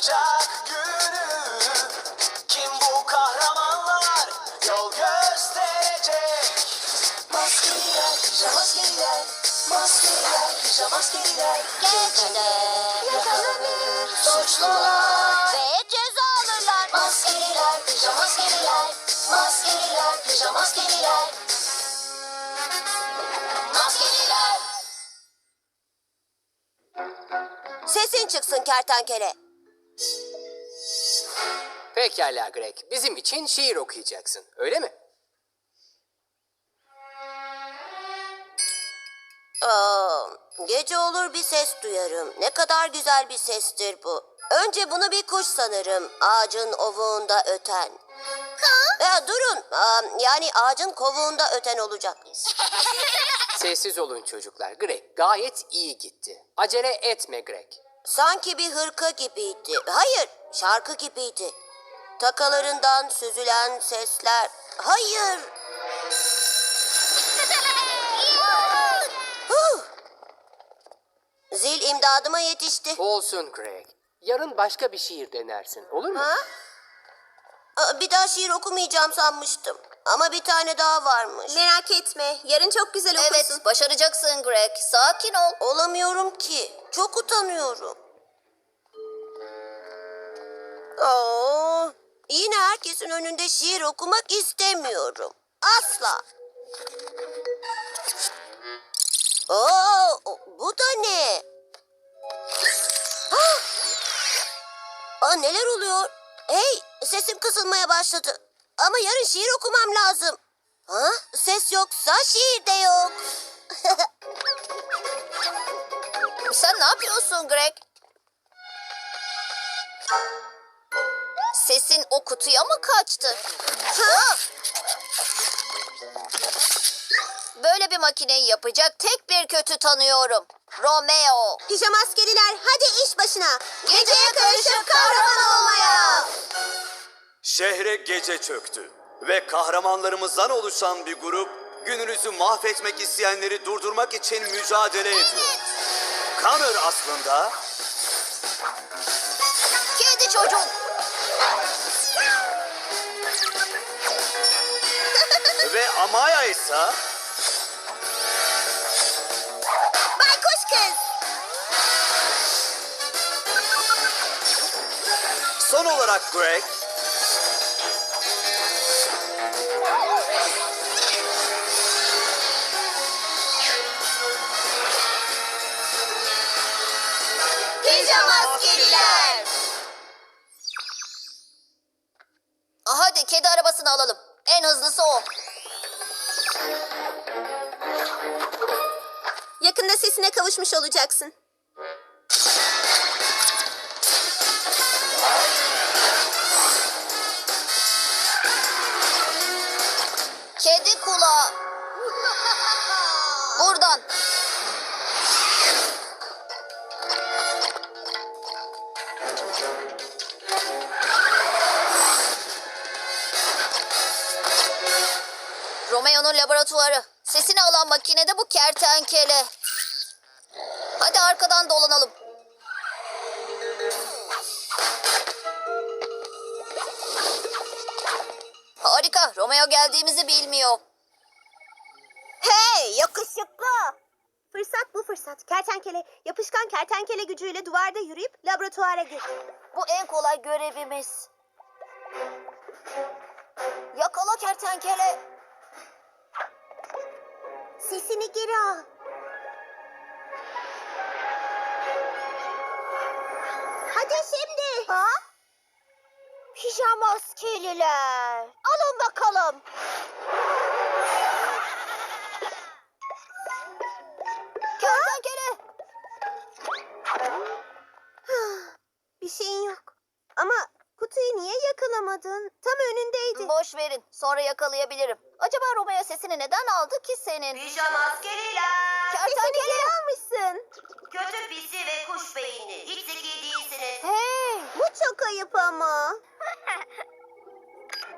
çıkaracak günü Kim bu kahramanlar? Yol gösterecek. Maskeliler, pijamaskeliler Maskeliler, pijamaskeliler Gecede yakalanır suçlular Ve ceza alırlar. Maskeliler, pijamaskeliler Maskeliler, pijamaskeliler Maskeliler. Sesin çıksın kertenkele. Pekala Greg, bizim için şiir okuyacaksın, öyle mi? Aa, gece olur bir ses duyarım. Ne kadar güzel bir sestir bu. Önce bunu bir kuş sanırım. Ağacın ovuğunda öten. Ya durun. Aa, yani ağacın kovuğunda öten olacak. Sessiz olun çocuklar. Greg gayet iyi gitti. Acele etme Greg. Sanki bir hırka gibiydi. Hayır, şarkı gibiydi. Takalarından süzülen sesler. Hayır. Huh. Zil imdadıma yetişti. Olsun Greg. Yarın başka bir şiir denersin, olur mu? Ha? Aa, Bir daha şiir okumayacağım sanmıştım. Ama bir tane daha varmış. Merak etme. Yarın çok güzel okursun. Evet, başaracaksın Greg. Sakin ol. Olamıyorum ki. Çok utanıyorum. Oo, yine herkesin önünde şiir okumak istemiyorum. Asla. Oo, bu da ne? Ah! Aa, neler oluyor? Hey, sesim kısılmaya başladı. Ama yarın şiir okumam lazım. Ha? Ses yoksa şiir de yok. Sen ne yapıyorsun Greg? Sesin o kutuya mı kaçtı? Ha? Böyle bir makineyi yapacak tek bir kötü tanıyorum. Romeo. Pijama askeriler hadi iş başına. Geceye karışıp kahraman olmaya. Şehre gece çöktü ve kahramanlarımızdan oluşan bir grup gününüzü mahvetmek isteyenleri durdurmak için mücadele ediyor. Connor aslında Kedi çocuk. Ve Amaya ise Baykuş kız. son olarak Greg Pijama askeriler. Olacaksın. Kedi kulağı. Buradan. Romeo'nun laboratuvarı. Sesini alan makinede bu kertenkele. Hadi arkadan dolanalım. Harika. Romeo geldiğimizi bilmiyor. Hey yakışıklı. Fırsat bu fırsat. Kertenkele yapışkan kertenkele gücüyle duvarda yürüyüp laboratuvara gir. Bu en kolay görevimiz. Yakala kertenkele. Sesini geri al. Hadi şimdi. Ha? Pijama askeriler. Alın bakalım. Kertenkele. Bir şeyin yok. Ama kutuyu niye yakalamadın? Tam önündeydi. Boş verin. Sonra yakalayabilirim. Acaba Romeo sesini neden aldı ki senin? Pijama askeriler. Kertenkele. geri almışsın. Kötü çok ayıp ama.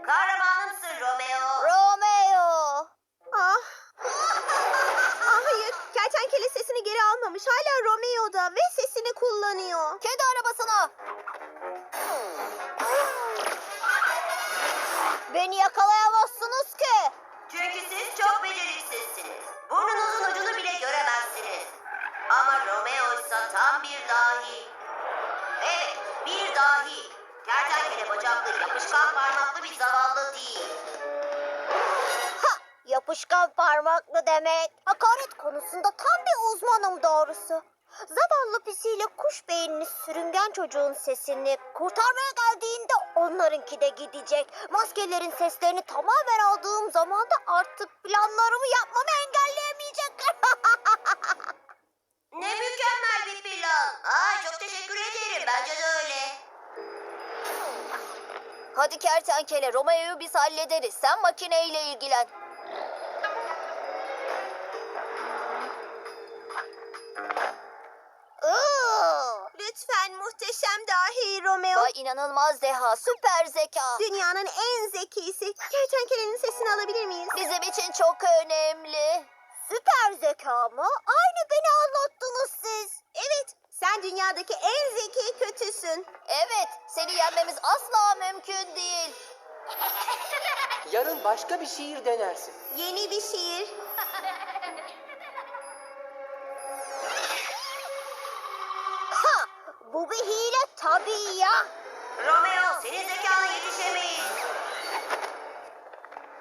Kahramanımsın Romeo. Romeo. Ah. ah hayır. Kertenkele sesini geri almamış. Hala Romeo'da ve sesini sesini kullanıyor. Kedi arabasına. Beni yakalayamazsınız ki. Çünkü siz çok beceriksizsiniz. Burnunuzun ucunu bile göremezsiniz. Ama Romeo ise tam bir dahi. Bir dahi. Kertenkele bacaklı, yapışkan parmaklı bir zavallı değil. Yapışkan parmaklı demek. Hakaret konusunda tam bir uzmanım doğrusu. Zavallı pisiyle kuş beyinli sürüngen çocuğun sesini kurtarmaya geldiğinde onlarınki de gidecek. Maskelerin seslerini tamamen aldığım zaman da artık planlarımı yapmamı engelleyemeyecekler. Ne mükemmel bir plan. Ay çok teşekkür ederim. Bence de öyle. Hadi kertenkele Romeo'yu biz hallederiz. Sen makineyle ilgilen. Lütfen muhteşem dahi Romeo. Vay inanılmaz deha, süper zeka. Dünyanın en zekisi. Kertenkelenin sesini alabilir miyiz? Bizim için çok önemli. Süper zeka mı? Aynı dünyadaki en zeki kötüsün. Evet, seni yenmemiz asla mümkün değil. Yarın başka bir şiir denersin. Yeni bir şiir. ha, bu bir hile tabii ya. Romeo senin zekana yetişemeyiz.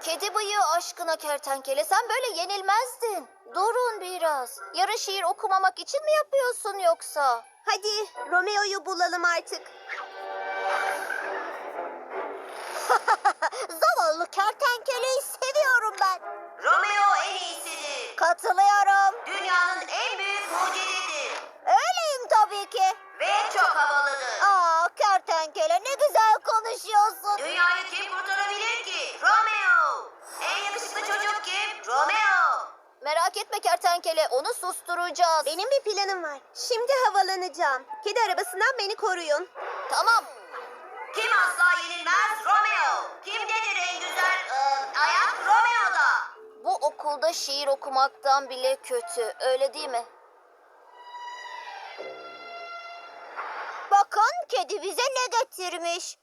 Kedi bıyığı aşkına kertenkele sen böyle yenilmezdin. Durun biraz. Yarın şiir okumamak için mi yapıyorsun yoksa? Hadi Romeo'yu bulalım artık. Zavallı kertenkeleyi seviyorum ben. Romeo en iyisidir. Katılıyorum. Dünyanın en büyük mucididir. Öyleyim tabii ki. Ve çok havalıdır. Aa kertenkele ne güzel konuşuyorsun. Dünyayı kim kurtarabilir ki? Romeo. En yakışıklı çocuk kim? Romeo. Merak etme kertenkele onu susturacağız. Benim bir planım var. Şimdi havalanacağım. Kedi arabasından beni koruyun. Tamam. Kim asla yenilmez? Romeo. Kimdedir en güzel e, ayak? Romeo'da. Bu okulda şiir okumaktan bile kötü. Öyle değil mi? Bakın kedi bize ne getirmiş.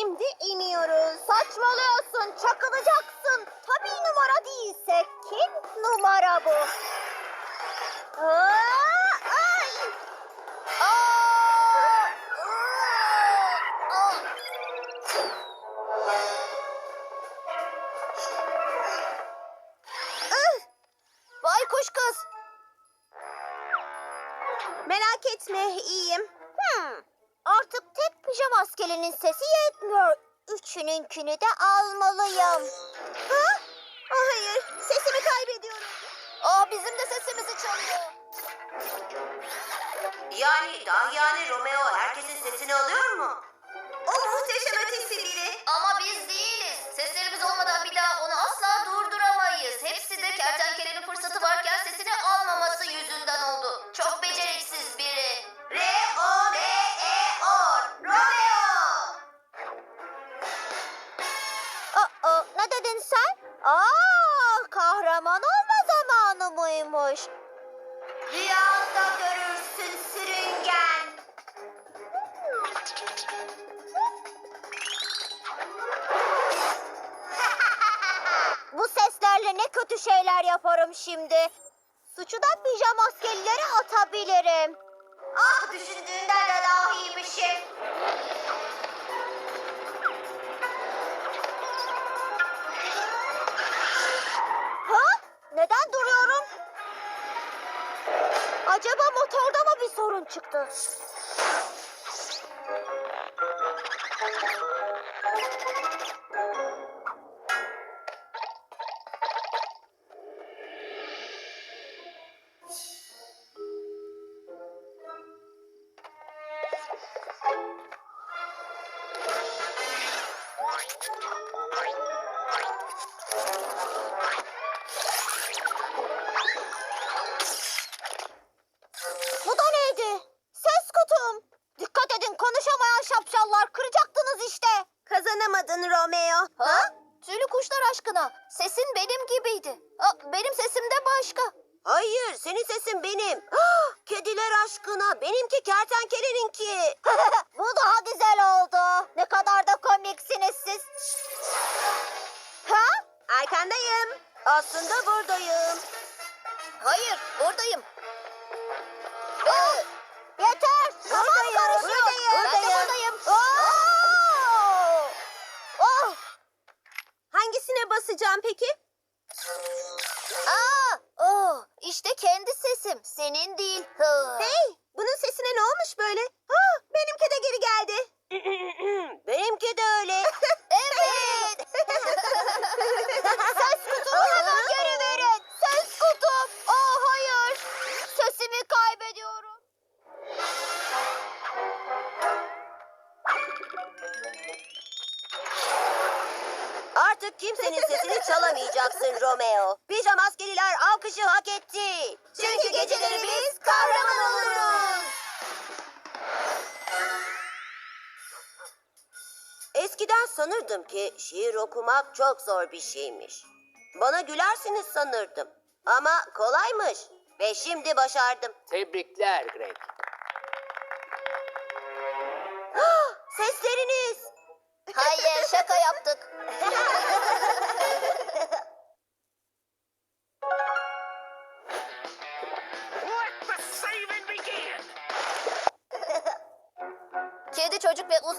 Şimdi iniyoruz. Saçmalıyorsun, çakılacaksın. Tabii numara değilse kim numara bu? Aa, ay! Baykuş kız. Merak etme, iyiyim. Hmm, artık tek pijama askerinin sesi yetmiyor. Üçününkünü de almalıyım. Ha? Hayır, sesimi kaybediyorum. Aa bizim de sesimizi çalıyor. Yani dahiyane Romeo herkesin sesini alıyor mu? O muhteşem ötesi biri. Ama mıymış? Rüyanda görürsün sürüngen. Bu seslerle ne kötü şeyler yaparım şimdi. Suçu da pijama askerlere atabilirim. Ah düşündüğünden de dahiymişim. Ha? Neden duruyorum? Acaba motorda mı bir sorun çıktı? Anlamadın Romeo? Ha? Tüylü kuşlar aşkına. Sesin benim gibiydi. Aa, benim sesim de başka. Hayır, senin sesin benim. Kediler aşkına, benimki kertenkeleninki. Bu daha güzel oldu. Ne kadar da komiksiniz siz. ha? Arkandayım. Aslında buradayım. Hayır, buradayım. Yeter. Buradayım. Buradayım. Ben de buradayım. Oh! Basacağım peki? Aa, oh, işte kendi sesim. Senin değil. Hey, Artık kimsenin sesini çalamayacaksın Romeo. Pijama askeriler alkışı hak etti. Çünkü geceleri biz kahraman oluruz. Eskiden sanırdım ki şiir okumak çok zor bir şeymiş. Bana gülersiniz sanırdım. Ama kolaymış. Ve şimdi başardım. Tebrikler Greg. Sesleriniz. Hayır şaka yaptık. Kedi çocuk ve uz